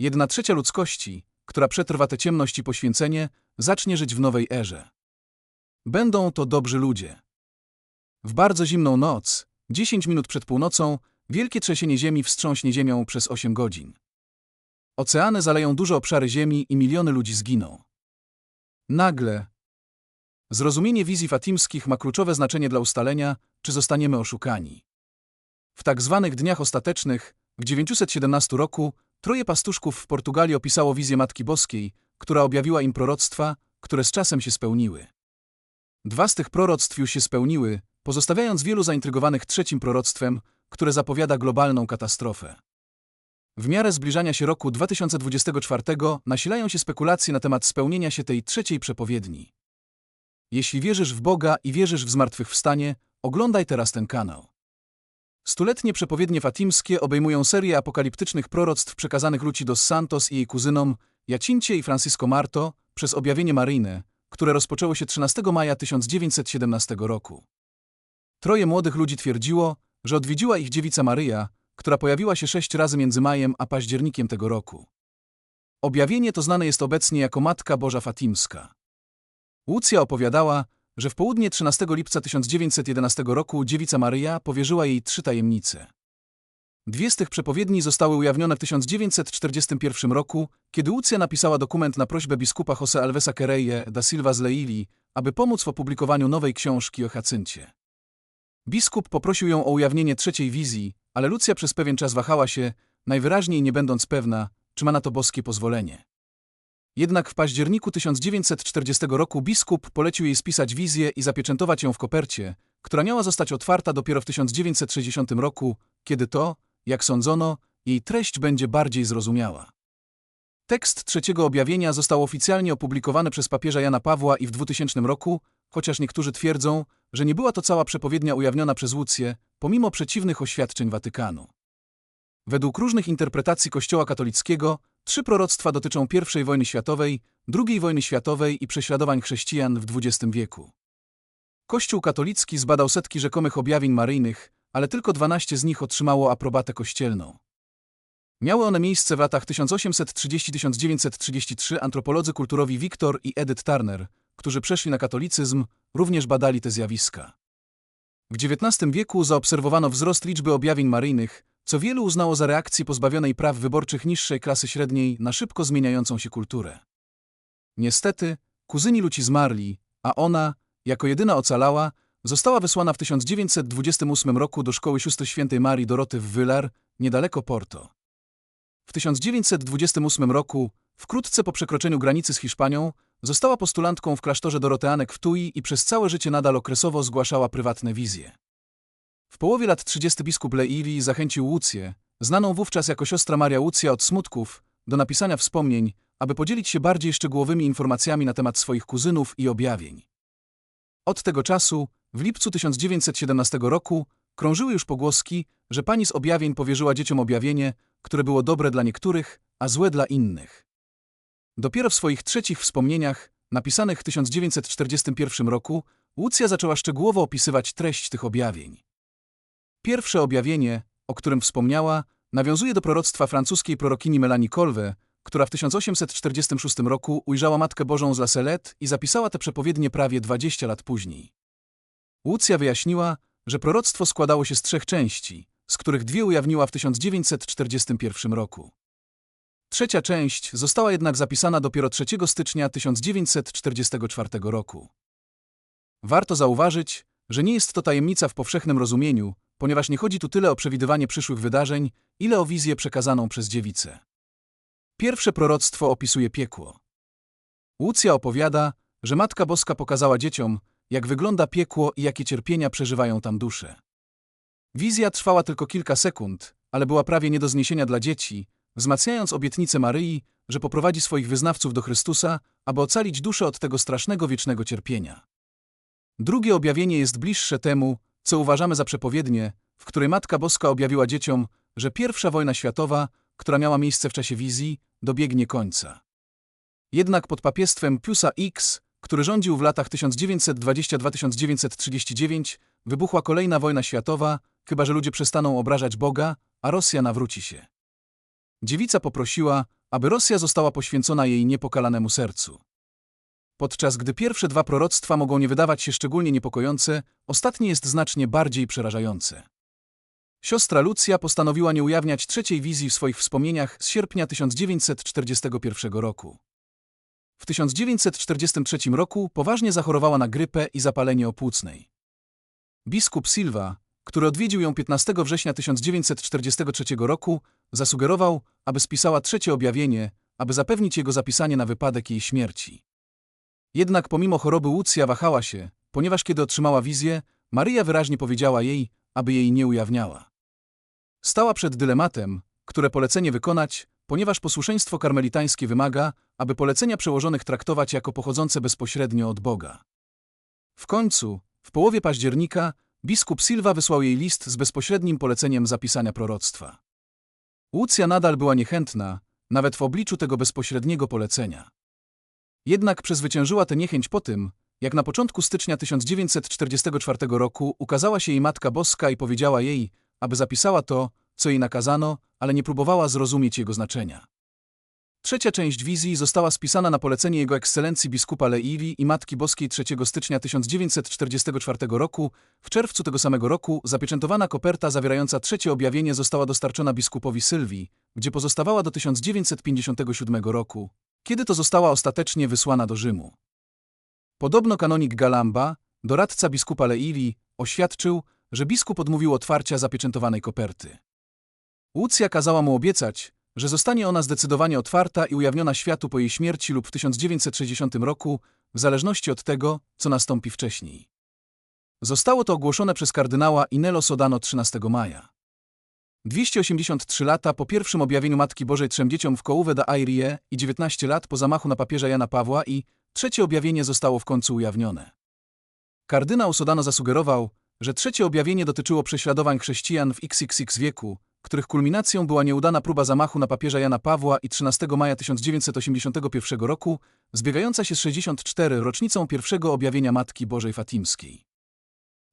Jedna trzecia ludzkości, która przetrwa tę ciemność i poświęcenie, zacznie żyć w nowej erze. Będą to dobrzy ludzie. W bardzo zimną noc, 10 minut przed północą, wielkie trzęsienie ziemi wstrząśnie ziemią przez 8 godzin. Oceany zaleją duże obszary ziemi i miliony ludzi zginą. Nagle. Zrozumienie wizji fatimskich ma kluczowe znaczenie dla ustalenia, czy zostaniemy oszukani. W tak zwanych dniach ostatecznych, w 917 roku, troje pastuszków w Portugalii opisało wizję Matki Boskiej, która objawiła im proroctwa, które z czasem się spełniły. Dwa z tych proroctw już się spełniły, pozostawiając wielu zaintrygowanych trzecim proroctwem, które zapowiada globalną katastrofę. W miarę zbliżania się roku 2024 nasilają się spekulacje na temat spełnienia się tej trzeciej przepowiedni. Jeśli wierzysz w Boga i wierzysz w zmartwychwstanie, oglądaj teraz ten kanał. Stuletnie przepowiednie fatimskie obejmują serię apokaliptycznych proroctw przekazanych Luci dos Santos i jej kuzynom Jacincie i Francisco Marto przez objawienie maryjne, które rozpoczęło się 13 maja 1917 roku. Troje młodych ludzi twierdziło, że odwiedziła ich dziewica Maryja, która pojawiła się sześć razy między majem a październikiem tego roku. Objawienie to znane jest obecnie jako Matka Boża Fatimska. Łucja opowiadała, że w południe 13 lipca 1911 roku dziewica Maryja powierzyła jej trzy tajemnice. Dwie z tych przepowiedni zostały ujawnione w 1941 roku, kiedy Łucja napisała dokument na prośbę biskupa José Alvesa Quereye da Silva z Leili, aby pomóc w opublikowaniu nowej książki o Hacyncie. Biskup poprosił ją o ujawnienie trzeciej wizji, ale Lucja przez pewien czas wahała się, najwyraźniej nie będąc pewna, czy ma na to boskie pozwolenie. Jednak w październiku 1940 roku biskup polecił jej spisać wizję i zapieczętować ją w kopercie, która miała zostać otwarta dopiero w 1960 roku, kiedy to, jak sądzono, jej treść będzie bardziej zrozumiała. Tekst trzeciego objawienia został oficjalnie opublikowany przez papieża Jana Pawła i w 2000 roku, chociaż niektórzy twierdzą, że nie była to cała przepowiednia ujawniona przez Łucję, pomimo przeciwnych oświadczeń Watykanu. Według różnych interpretacji Kościoła katolickiego, trzy proroctwa dotyczą I wojny światowej, II wojny światowej i prześladowań chrześcijan w XX wieku. Kościół katolicki zbadał setki rzekomych objawień maryjnych, ale tylko 12 z nich otrzymało aprobatę kościelną. Miały one miejsce w latach 1830-1933 antropolodzy kulturowi Victor i Edith Turner, którzy przeszli na katolicyzm, również badali te zjawiska. W XIX wieku zaobserwowano wzrost liczby objawień maryjnych, co wielu uznało za reakcję pozbawionej praw wyborczych niższej klasy średniej na szybko zmieniającą się kulturę. Niestety, kuzyni Luci zmarli, a ona, jako jedyna ocalała, została wysłana w 1928 roku do szkoły sióstr świętej Marii Doroty w Wylar, niedaleko Porto. W 1928 roku, wkrótce po przekroczeniu granicy z Hiszpanią, została postulantką w klasztorze Doroteanek w Tui i przez całe życie nadal okresowo zgłaszała prywatne wizje. W połowie lat 30 biskup Leili zachęcił Łucję, znaną wówczas jako siostra Maria Łucja od smutków, do napisania wspomnień, aby podzielić się bardziej szczegółowymi informacjami na temat swoich kuzynów i objawień. Od tego czasu, w lipcu 1917 roku, krążyły już pogłoski, że pani z objawień powierzyła dzieciom objawienie, które było dobre dla niektórych, a złe dla innych. Dopiero w swoich trzecich wspomnieniach, napisanych w 1941 roku, Łucja zaczęła szczegółowo opisywać treść tych objawień. Pierwsze objawienie, o którym wspomniała, nawiązuje do proroctwa francuskiej prorokini Melanie Colve, która w 1846 roku ujrzała Matkę Bożą z La Selette i zapisała te przepowiednie prawie 20 lat później. Łucja wyjaśniła, że proroctwo składało się z trzech części, z których dwie ujawniła w 1941 roku. Trzecia część została jednak zapisana dopiero 3 stycznia 1944 roku. Warto zauważyć, że nie jest to tajemnica w powszechnym rozumieniu, ponieważ nie chodzi tu tyle o przewidywanie przyszłych wydarzeń, ile o wizję przekazaną przez dziewicę. Pierwsze proroctwo opisuje piekło. Łucja opowiada, że Matka Boska pokazała dzieciom, jak wygląda piekło i jakie cierpienia przeżywają tam dusze. Wizja trwała tylko kilka sekund, ale była prawie nie do zniesienia dla dzieci, wzmacniając obietnicę Maryi, że poprowadzi swoich wyznawców do Chrystusa, aby ocalić duszę od tego strasznego wiecznego cierpienia. Drugie objawienie jest bliższe temu, co uważamy za przepowiednie, w której Matka Boska objawiła dzieciom, że pierwsza wojna światowa, która miała miejsce w czasie wizji, dobiegnie końca. Jednak pod papiestwem Piusa X, który rządził w latach 1922-1939, wybuchła kolejna wojna światowa, chyba że ludzie przestaną obrażać Boga, a Rosja nawróci się. Dziewica poprosiła, aby Rosja została poświęcona jej niepokalanemu sercu. Podczas gdy pierwsze dwa proroctwa mogą nie wydawać się szczególnie niepokojące, ostatnie jest znacznie bardziej przerażające. Siostra Lucja postanowiła nie ujawniać trzeciej wizji w swoich wspomnieniach z sierpnia 1941 roku. W 1943 roku poważnie zachorowała na grypę i zapalenie opłucnej. Biskup Silva, który odwiedził ją 15 września 1943 roku, zasugerował, aby spisała trzecie objawienie, aby zapewnić jego zapisanie na wypadek jej śmierci. Jednak pomimo choroby Łucja wahała się, ponieważ kiedy otrzymała wizję, Maryja wyraźnie powiedziała jej, aby jej nie ujawniała. Stała przed dylematem, które polecenie wykonać, ponieważ posłuszeństwo karmelitańskie wymaga, aby polecenia przełożonych traktować jako pochodzące bezpośrednio od Boga. W końcu, w połowie października, biskup Silva wysłał jej list z bezpośrednim poleceniem zapisania proroctwa. Łucja nadal była niechętna, nawet w obliczu tego bezpośredniego polecenia. Jednak przezwyciężyła tę niechęć po tym, jak na początku stycznia 1944 roku ukazała się jej Matka Boska i powiedziała jej, aby zapisała to, co jej nakazano, ale nie próbowała zrozumieć jego znaczenia. Trzecia część wizji została spisana na polecenie Jego Ekscelencji biskupa Leiwi i Matki Boskiej 3 stycznia 1944 roku. W czerwcu tego samego roku zapieczętowana koperta zawierająca trzecie objawienie została dostarczona biskupowi Sylwii, gdzie pozostawała do 1957 roku, kiedy to została ostatecznie wysłana do Rzymu. Podobno kanonik Galamba, doradca biskupa Leiwi, oświadczył, że biskup odmówił otwarcia zapieczętowanej koperty. Łucja kazała mu obiecać, że zostanie ona zdecydowanie otwarta i ujawniona światu po jej śmierci lub w 1960 roku, w zależności od tego, co nastąpi wcześniej. Zostało to ogłoszone przez kardynała Inelo Sodano 13 maja. 283 lata po pierwszym objawieniu Matki Bożej trzem dzieciom w Kołówę da Airie i 19 lat po zamachu na papieża Jana Pawła i trzecie objawienie zostało w końcu ujawnione. Kardynał Sodano zasugerował, że trzecie objawienie dotyczyło prześladowań chrześcijan w XXX wieku, których kulminacją była nieudana próba zamachu na papieża Jana Pawła i 13 maja 1981 roku, zbiegająca się z 64. rocznicą pierwszego objawienia Matki Bożej Fatimskiej.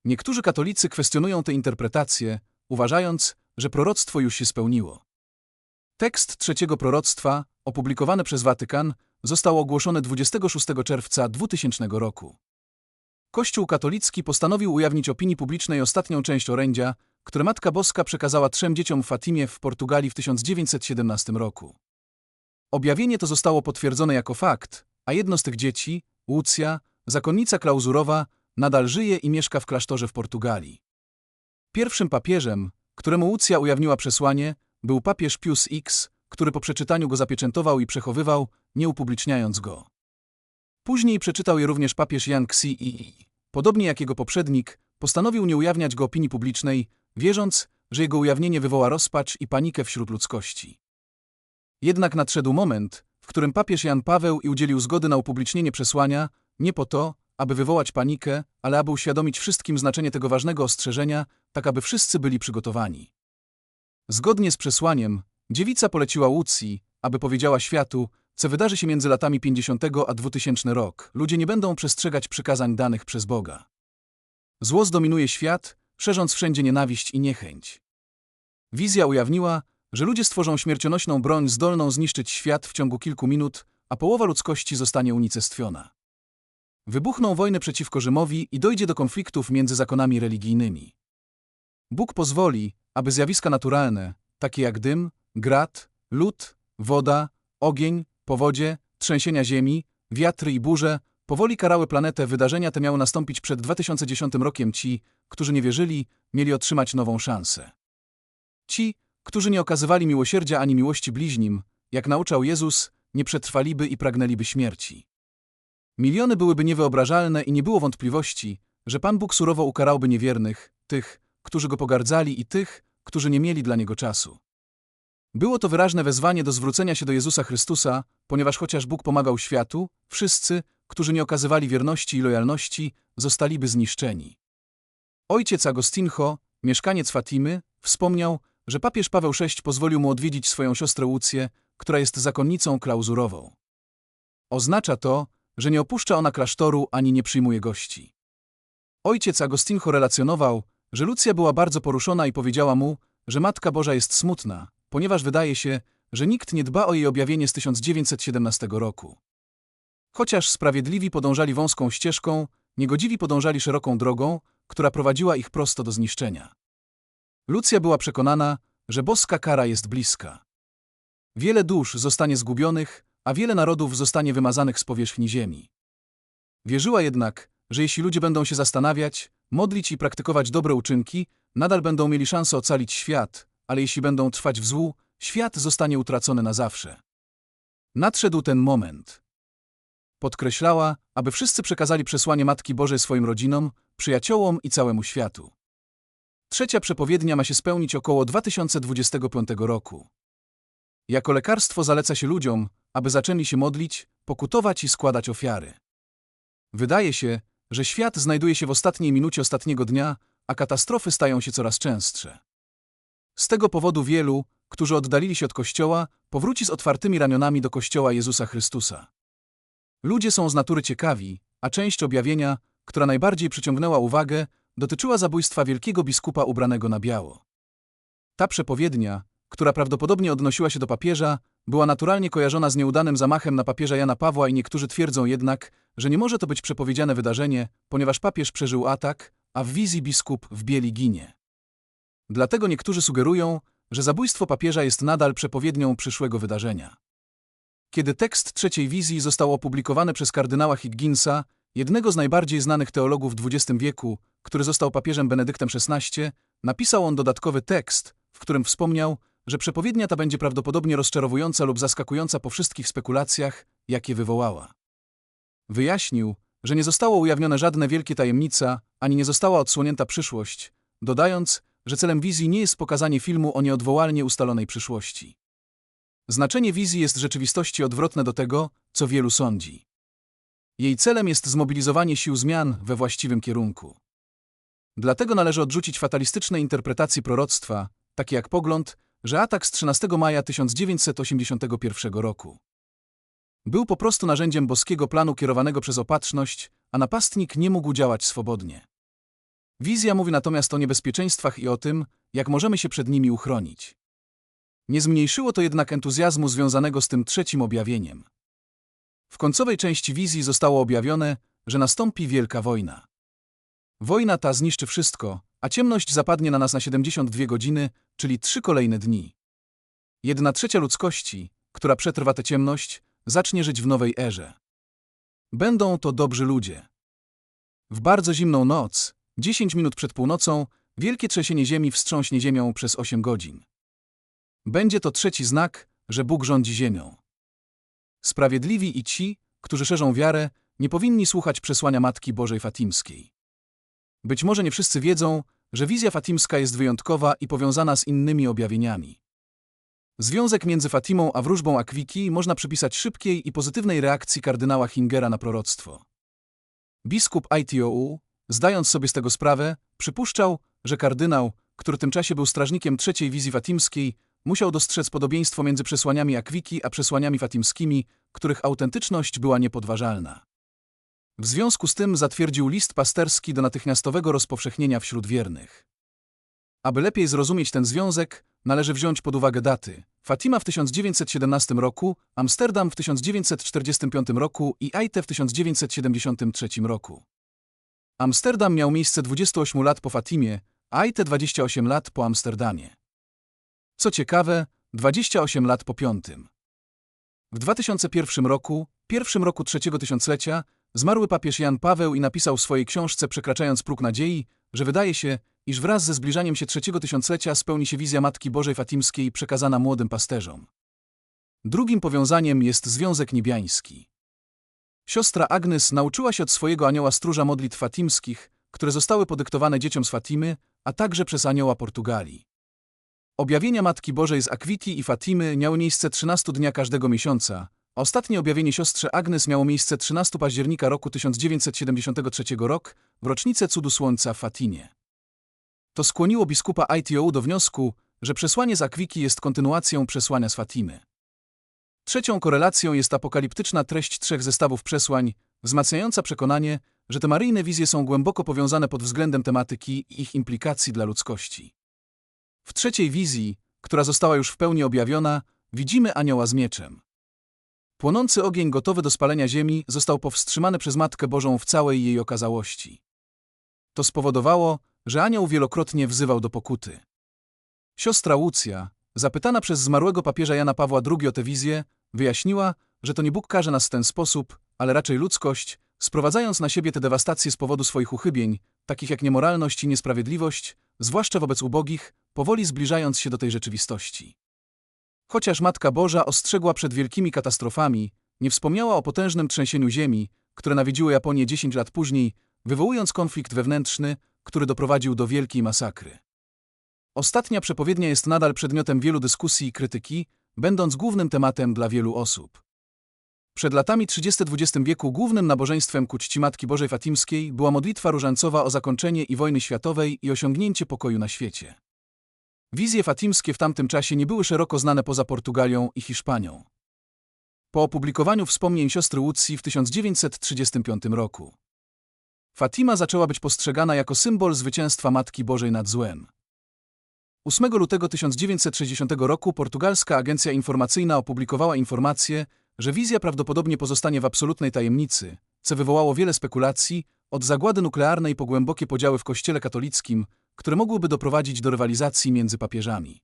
Niektórzy katolicy kwestionują tę interpretację, uważając, że proroctwo już się spełniło. Tekst trzeciego proroctwa, opublikowany przez Watykan, został ogłoszony 26 czerwca 2000 roku. Kościół katolicki postanowił ujawnić opinii publicznej ostatnią część orędzia, które Matka Boska przekazała trzem dzieciom Fatimie w Portugalii w 1917 roku. Objawienie to zostało potwierdzone jako fakt, a jedno z tych dzieci, Łucja, zakonnica klauzurowa, nadal żyje i mieszka w klasztorze w Portugalii. Pierwszym papieżem, któremu Łucja ujawniła przesłanie, był papież Pius X, który po przeczytaniu go zapieczętował i przechowywał, nie upubliczniając go. Później przeczytał je również papież Jan Xi Podobnie jak jego poprzednik, postanowił nie ujawniać go opinii publicznej, wierząc, że jego ujawnienie wywoła rozpacz i panikę wśród ludzkości. Jednak nadszedł moment, w którym papież Jan Paweł i udzielił zgody na upublicznienie przesłania, nie po to, aby wywołać panikę, ale aby uświadomić wszystkim znaczenie tego ważnego ostrzeżenia, tak aby wszyscy byli przygotowani. Zgodnie z przesłaniem, dziewica poleciła Łucji, aby powiedziała światu, co wydarzy się między latami 50 a 2000 rok. Ludzie nie będą przestrzegać przykazań danych przez Boga. Zło zdominuje świat, szerząc wszędzie nienawiść i niechęć. Wizja ujawniła, że ludzie stworzą śmiercionośną broń zdolną zniszczyć świat w ciągu kilku minut, a połowa ludzkości zostanie unicestwiona. Wybuchną wojny przeciwko Rzymowi i dojdzie do konfliktów między zakonami religijnymi. Bóg pozwoli, aby zjawiska naturalne, takie jak dym, grad, lód, woda, ogień, powodzie, trzęsienia ziemi, wiatry i burze, powoli karały planetę. Wydarzenia te miały nastąpić przed 2010 rokiem. Ci, którzy nie wierzyli, mieli otrzymać nową szansę. Ci, którzy nie okazywali miłosierdzia ani miłości bliźnim, jak nauczał Jezus, nie przetrwaliby i pragnęliby śmierci. Miliony byłyby niewyobrażalne i nie było wątpliwości, że Pan Bóg surowo ukarałby niewiernych, tych, którzy go pogardzali i tych, którzy nie mieli dla niego czasu. Było to wyraźne wezwanie do zwrócenia się do Jezusa Chrystusa, ponieważ chociaż Bóg pomagał światu, wszyscy, którzy nie okazywali wierności i lojalności, zostaliby zniszczeni. Ojciec Agostinho, mieszkaniec Fatimy, wspomniał, że papież Paweł VI pozwolił mu odwiedzić swoją siostrę Łucję, która jest zakonnicą klauzurową. Oznacza to, że nie opuszcza ona klasztoru ani nie przyjmuje gości. Ojciec Agostinho relacjonował, że Lucja była bardzo poruszona i powiedziała mu, że Matka Boża jest smutna, ponieważ wydaje się, że nikt nie dba o jej objawienie z 1917 roku. Chociaż sprawiedliwi podążali wąską ścieżką, niegodziwi podążali szeroką drogą, która prowadziła ich prosto do zniszczenia. Lucja była przekonana, że boska kara jest bliska. Wiele dusz zostanie zgubionych, a wiele narodów zostanie wymazanych z powierzchni ziemi. Wierzyła jednak, że jeśli ludzie będą się zastanawiać, modlić i praktykować dobre uczynki, nadal będą mieli szansę ocalić świat, ale jeśli będą trwać w złu, świat zostanie utracony na zawsze. Nadszedł ten moment. Podkreślała, aby wszyscy przekazali przesłanie Matki Bożej swoim rodzinom, przyjaciołom i całemu światu. Trzecia przepowiednia ma się spełnić około 2025 roku. Jako lekarstwo zaleca się ludziom, aby zaczęli się modlić, pokutować i składać ofiary. Wydaje się, że świat znajduje się w ostatniej minucie ostatniego dnia, a katastrofy stają się coraz częstsze. Z tego powodu wielu, którzy oddalili się od Kościoła, powróci z otwartymi ramionami do Kościoła Jezusa Chrystusa. Ludzie są z natury ciekawi, a część objawienia, która najbardziej przyciągnęła uwagę, dotyczyła zabójstwa wielkiego biskupa ubranego na biało. Ta przepowiednia, która prawdopodobnie odnosiła się do papieża, była naturalnie kojarzona z nieudanym zamachem na papieża Jana Pawła i niektórzy twierdzą jednak, że nie może to być przepowiedziane wydarzenie, ponieważ papież przeżył atak, a w wizji biskup w bieli ginie. Dlatego niektórzy sugerują, że zabójstwo papieża jest nadal przepowiednią przyszłego wydarzenia. Kiedy tekst trzeciej wizji został opublikowany przez kardynała Higginsa, jednego z najbardziej znanych teologów XX wieku, który został papieżem Benedyktem XVI, napisał on dodatkowy tekst, w którym wspomniał, że przepowiednia ta będzie prawdopodobnie rozczarowująca lub zaskakująca po wszystkich spekulacjach, jakie wywołała. Wyjaśnił, że nie zostało ujawnione żadne wielkie tajemnica, ani nie została odsłonięta przyszłość, dodając, że celem wizji nie jest pokazanie filmu o nieodwołalnie ustalonej przyszłości. Znaczenie wizji jest rzeczywistości odwrotne do tego, co wielu sądzi. Jej celem jest zmobilizowanie sił zmian we właściwym kierunku. Dlatego należy odrzucić fatalistyczne interpretacje proroctwa, takie jak pogląd, że atak z 13 maja 1981 roku był po prostu narzędziem boskiego planu kierowanego przez opatrzność, a napastnik nie mógł działać swobodnie. Wizja mówi natomiast o niebezpieczeństwach i o tym, jak możemy się przed nimi uchronić. Nie zmniejszyło to jednak entuzjazmu związanego z tym trzecim objawieniem. W końcowej części wizji zostało objawione, że nastąpi wielka wojna. Wojna ta zniszczy wszystko, a ciemność zapadnie na nas na 72 godziny, czyli trzy kolejne dni. Jedna trzecia ludzkości, która przetrwa tę ciemność, zacznie żyć w nowej erze. Będą to dobrzy ludzie. W bardzo zimną noc, 10 minut przed północą, wielkie trzęsienie ziemi wstrząśnie ziemią przez 8 godzin. Będzie to trzeci znak, że Bóg rządzi ziemią. Sprawiedliwi i ci, którzy szerzą wiarę, nie powinni słuchać przesłania Matki Bożej Fatimskiej. Być może nie wszyscy wiedzą, że wizja fatimska jest wyjątkowa i powiązana z innymi objawieniami. Związek między Fatimą a wróżbą Akwiki można przypisać szybkiej i pozytywnej reakcji kardynała Hingera na proroctwo. Biskup ITOU, zdając sobie z tego sprawę, przypuszczał, że kardynał, który w tym czasie był strażnikiem trzeciej wizji fatimskiej, musiał dostrzec podobieństwo między przesłaniami Akwiki a przesłaniami fatimskimi, których autentyczność była niepodważalna. W związku z tym zatwierdził list pasterski do natychmiastowego rozpowszechnienia wśród wiernych. Aby lepiej zrozumieć ten związek, należy wziąć pod uwagę daty. Fatima w 1917 roku, Amsterdam w 1945 roku i Aite w 1973 roku. Amsterdam miał miejsce 28 lat po Fatimie, a Aite 28 lat po Amsterdamie. Co ciekawe, 28 lat po piątym. W 2001 roku, pierwszym roku trzeciego tysiąclecia, zmarły papież Jan Paweł i napisał w swojej książce Przekraczając próg nadziei, że wydaje się, iż wraz ze zbliżaniem się trzeciego tysiąclecia spełni się wizja Matki Bożej Fatimskiej przekazana młodym pasterzom. Drugim powiązaniem jest Związek Niebiański. Siostra Agnes nauczyła się od swojego anioła stróża modlitw fatimskich, które zostały podyktowane dzieciom z Fatimy, a także przez anioła Portugalii. Objawienia Matki Bożej z Akwiti i Fatimy miały miejsce 13 dnia każdego miesiąca, ostatnie objawienie siostrze Agnes miało miejsce 13 października roku 1973 rok, w rocznicę cudu słońca w Fatimie. To skłoniło biskupa ITO do wniosku, że przesłanie z Akwiki jest kontynuacją przesłania z Fatimy. Trzecią korelacją jest apokaliptyczna treść trzech zestawów przesłań, wzmacniająca przekonanie, że te maryjne wizje są głęboko powiązane pod względem tematyki i ich implikacji dla ludzkości. W trzeciej wizji, która została już w pełni objawiona, widzimy anioła z mieczem. Płonący ogień gotowy do spalenia ziemi został powstrzymany przez Matkę Bożą w całej jej okazałości. To spowodowało, że anioł wielokrotnie wzywał do pokuty. Siostra Łucja, zapytana przez zmarłego papieża Jana Pawła II o tę wizję, wyjaśniła, że to nie Bóg karze nas w ten sposób, ale raczej ludzkość, sprowadzając na siebie te dewastacje z powodu swoich uchybień, takich jak niemoralność i niesprawiedliwość, zwłaszcza wobec ubogich, powoli zbliżając się do tej rzeczywistości. Chociaż Matka Boża ostrzegła przed wielkimi katastrofami, nie wspomniała o potężnym trzęsieniu ziemi, które nawiedziło Japonię 10 lat później, wywołując konflikt wewnętrzny, który doprowadził do wielkiej masakry. Ostatnia przepowiednia jest nadal przedmiotem wielu dyskusji i krytyki, będąc głównym tematem dla wielu osób. Przed latami 30 w XX wieku głównym nabożeństwem ku czci Matki Bożej Fatimskiej była modlitwa różańcowa o zakończenie i wojny światowej i osiągnięcie pokoju na świecie. Wizje fatimskie w tamtym czasie nie były szeroko znane poza Portugalią i Hiszpanią. Po opublikowaniu wspomnień siostry Łucji w 1935 roku, Fatima zaczęła być postrzegana jako symbol zwycięstwa Matki Bożej nad złem. 8 lutego 1960 roku portugalska agencja informacyjna opublikowała informację, że wizja prawdopodobnie pozostanie w absolutnej tajemnicy, co wywołało wiele spekulacji, od zagłady nuklearnej po głębokie podziały w Kościele katolickim, które mogłyby doprowadzić do rywalizacji między papieżami.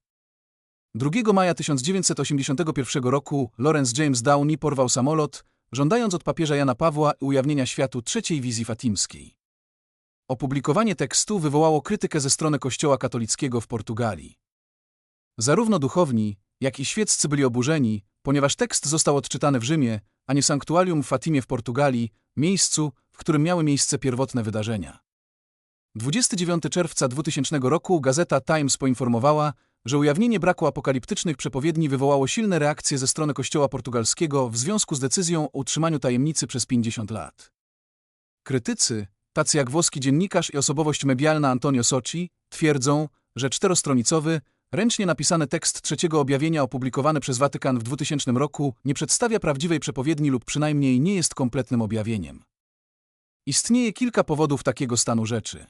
2 maja 1981 roku Lawrence James Downey porwał samolot, żądając od papieża Jana Pawła ujawnienia światu trzeciej wizji fatimskiej. Opublikowanie tekstu wywołało krytykę ze strony Kościoła katolickiego w Portugalii. Zarówno duchowni, jak i świeccy byli oburzeni, ponieważ tekst został odczytany w Rzymie, a nie sanktuarium w Fatimie w Portugalii, miejscu, w którym miały miejsce pierwotne wydarzenia. 29 czerwca 2000 roku gazeta Times poinformowała, że ujawnienie braku apokaliptycznych przepowiedni wywołało silne reakcje ze strony kościoła portugalskiego w związku z decyzją o utrzymaniu tajemnicy przez 50 lat. Krytycy, tacy jak włoski dziennikarz i osobowość medialna Antonio Socci, twierdzą, że czterostronicowy, ręcznie napisany tekst trzeciego objawienia opublikowany przez Watykan w 2000 roku nie przedstawia prawdziwej przepowiedni lub przynajmniej nie jest kompletnym objawieniem. Istnieje kilka powodów takiego stanu rzeczy.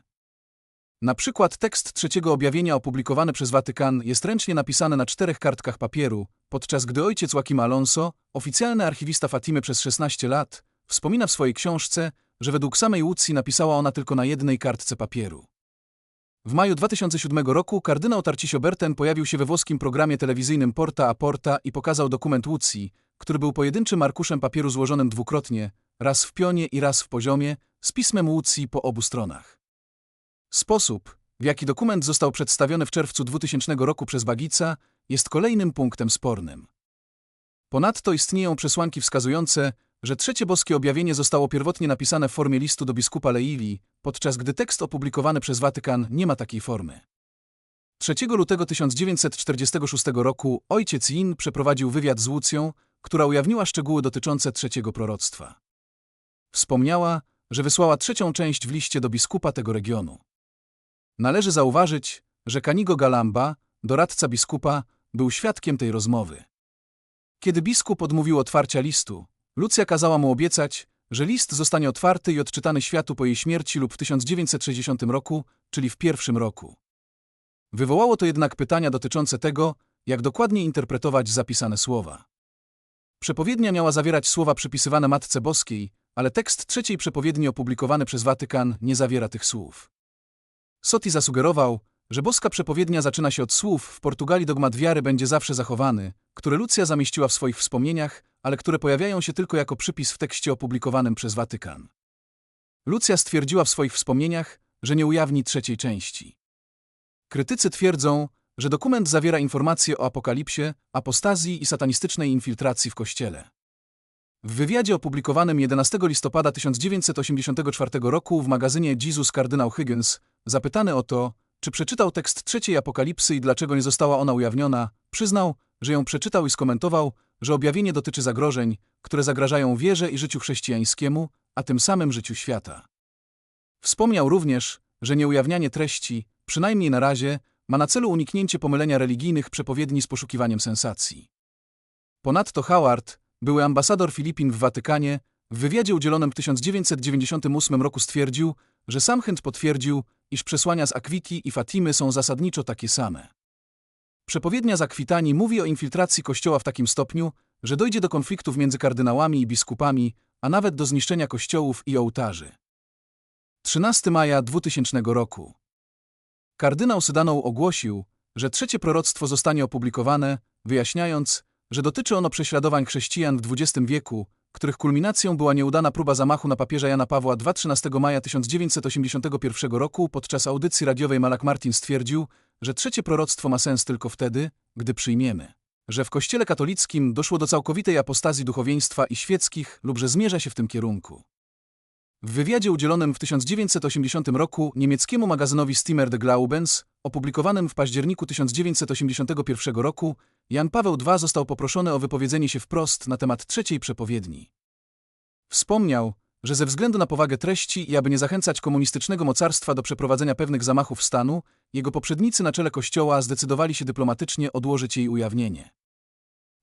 Na przykład tekst trzeciego objawienia opublikowany przez Watykan jest ręcznie napisany na czterech kartkach papieru, podczas gdy ojciec Joaquim Alonso, oficjalny archiwista Fatimy przez 16 lat, wspomina w swojej książce, że według samej Łucji napisała ona tylko na jednej kartce papieru. W maju 2007 roku kardynał Tarcisio Berten pojawił się we włoskim programie telewizyjnym Porta a Porta i pokazał dokument Łucji, który był pojedynczym arkuszem papieru złożonym dwukrotnie, raz w pionie i raz w poziomie, z pismem Łucji po obu stronach. Sposób, w jaki dokument został przedstawiony w czerwcu 2000 roku przez Bagica, jest kolejnym punktem spornym. Ponadto istnieją przesłanki wskazujące, że trzecie boskie objawienie zostało pierwotnie napisane w formie listu do biskupa Leili, podczas gdy tekst opublikowany przez Watykan nie ma takiej formy. 3 lutego 1946 roku ojciec Yin przeprowadził wywiad z Łucją, która ujawniła szczegóły dotyczące trzeciego proroctwa. Wspomniała, że wysłała trzecią część w liście do biskupa tego regionu. Należy zauważyć, że Kanigo Galamba, doradca biskupa, był świadkiem tej rozmowy. Kiedy biskup odmówił otwarcia listu, Lucja kazała mu obiecać, że list zostanie otwarty i odczytany światu po jej śmierci lub w 1960 roku, czyli w pierwszym roku. Wywołało to jednak pytania dotyczące tego, jak dokładnie interpretować zapisane słowa. Przepowiednia miała zawierać słowa przypisywane Matce Boskiej, ale tekst trzeciej przepowiedni opublikowany przez Watykan nie zawiera tych słów. Soti zasugerował, że boska przepowiednia zaczyna się od słów w Portugalii dogmat wiary będzie zawsze zachowany, które Lucja zamieściła w swoich wspomnieniach, ale które pojawiają się tylko jako przypis w tekście opublikowanym przez Watykan. Lucja stwierdziła w swoich wspomnieniach, że nie ujawni trzeciej części. Krytycy twierdzą, że dokument zawiera informacje o apokalipsie, apostazji i satanistycznej infiltracji w Kościele. W wywiadzie opublikowanym 11 listopada 1984 roku w magazynie Jesus kardynał Higgins, zapytany o to, czy przeczytał tekst trzeciej apokalipsy i dlaczego nie została ona ujawniona, przyznał, że ją przeczytał i skomentował, że objawienie dotyczy zagrożeń, które zagrażają wierze i życiu chrześcijańskiemu, a tym samym życiu świata. Wspomniał również, że nieujawnianie treści, przynajmniej na razie, ma na celu uniknięcie pomylenia religijnych przepowiedni z poszukiwaniem sensacji. Ponadto Howard, były ambasador Filipin w Watykanie, w wywiadzie udzielonym w 1998 roku stwierdził, że sam chęt potwierdził, iż przesłania z Akwiki i Fatimy są zasadniczo takie same. Przepowiednia z mówi o infiltracji kościoła w takim stopniu, że dojdzie do konfliktów między kardynałami i biskupami, a nawet do zniszczenia kościołów i ołtarzy. 13 maja 2000 roku. Kardynał Sydanoł ogłosił, że trzecie proroctwo zostanie opublikowane, wyjaśniając, że dotyczy ono prześladowań chrześcijan w XX wieku, których kulminacją była nieudana próba zamachu na papieża Jana Pawła II 13 maja 1981 roku podczas audycji radiowej Malak Martin stwierdził, że trzecie proroctwo ma sens tylko wtedy, gdy przyjmiemy, że w Kościele katolickim doszło do całkowitej apostazji duchowieństwa i świeckich lub że zmierza się w tym kierunku. W wywiadzie udzielonym w 1980 roku niemieckiemu magazynowi Stimmer de Glaubens, opublikowanym w październiku 1981 roku, Jan Paweł II został poproszony o wypowiedzenie się wprost na temat trzeciej przepowiedni. Wspomniał, że ze względu na powagę treści i aby nie zachęcać komunistycznego mocarstwa do przeprowadzenia pewnych zamachów stanu, jego poprzednicy na czele kościoła zdecydowali się dyplomatycznie odłożyć jej ujawnienie.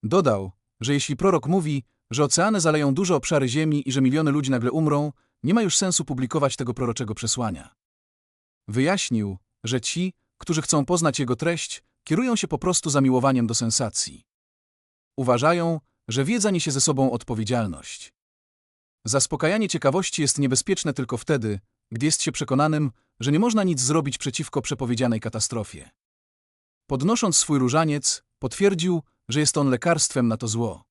Dodał, że jeśli prorok mówi, że oceany zaleją duże obszary ziemi i że miliony ludzi nagle umrą, nie ma już sensu publikować tego proroczego przesłania. Wyjaśnił, że ci, którzy chcą poznać jego treść, kierują się po prostu zamiłowaniem do sensacji. Uważają, że wiedza niesie ze sobą odpowiedzialność. Zaspokajanie ciekawości jest niebezpieczne tylko wtedy, gdy jest się przekonanym, że nie można nic zrobić przeciwko przepowiedzianej katastrofie. Podnosząc swój różaniec, potwierdził, że jest on lekarstwem na to zło.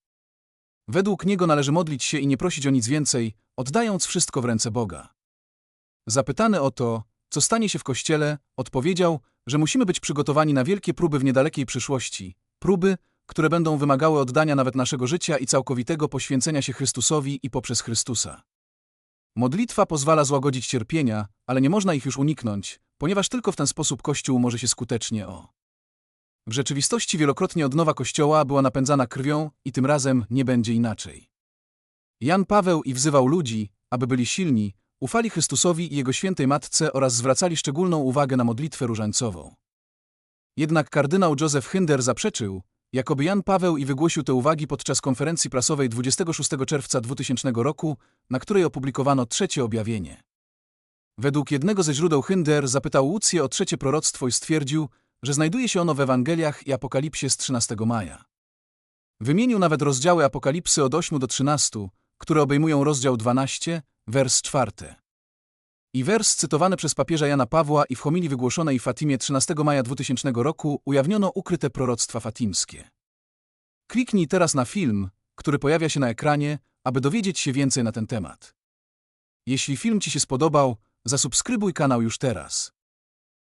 Według niego należy modlić się i nie prosić o nic więcej, oddając wszystko w ręce Boga. Zapytany o to, co stanie się w kościele, odpowiedział, że musimy być przygotowani na wielkie próby w niedalekiej przyszłości, próby, które będą wymagały oddania nawet naszego życia i całkowitego poświęcenia się Chrystusowi i poprzez Chrystusa. Modlitwa pozwala złagodzić cierpienia, ale nie można ich już uniknąć, ponieważ tylko w ten sposób Kościół może się skutecznie o. W rzeczywistości wielokrotnie odnowa Kościoła była napędzana krwią i tym razem nie będzie inaczej. Jan Paweł i wzywał ludzi, aby byli silni, ufali Chrystusowi i Jego świętej Matce oraz zwracali szczególną uwagę na modlitwę różańcową. Jednak kardynał Józef Hynder zaprzeczył, jakoby Jan Paweł i wygłosił te uwagi podczas konferencji prasowej 26 czerwca 2000 roku, na której opublikowano trzecie objawienie. Według jednego ze źródeł Hynder zapytał Łucję o trzecie proroctwo i stwierdził, że znajduje się ono w Ewangeliach i Apokalipsie z 13 maja. Wymienił nawet rozdziały Apokalipsy od 8 do 13, które obejmują rozdział 12, wers 4. I wers cytowany przez papieża Jana Pawła i w homilii wygłoszonej Fatimie 13 maja 2000 roku ujawniono ukryte proroctwa fatimskie. Kliknij teraz na film, który pojawia się na ekranie, aby dowiedzieć się więcej na ten temat. Jeśli film Ci się spodobał, zasubskrybuj kanał już teraz.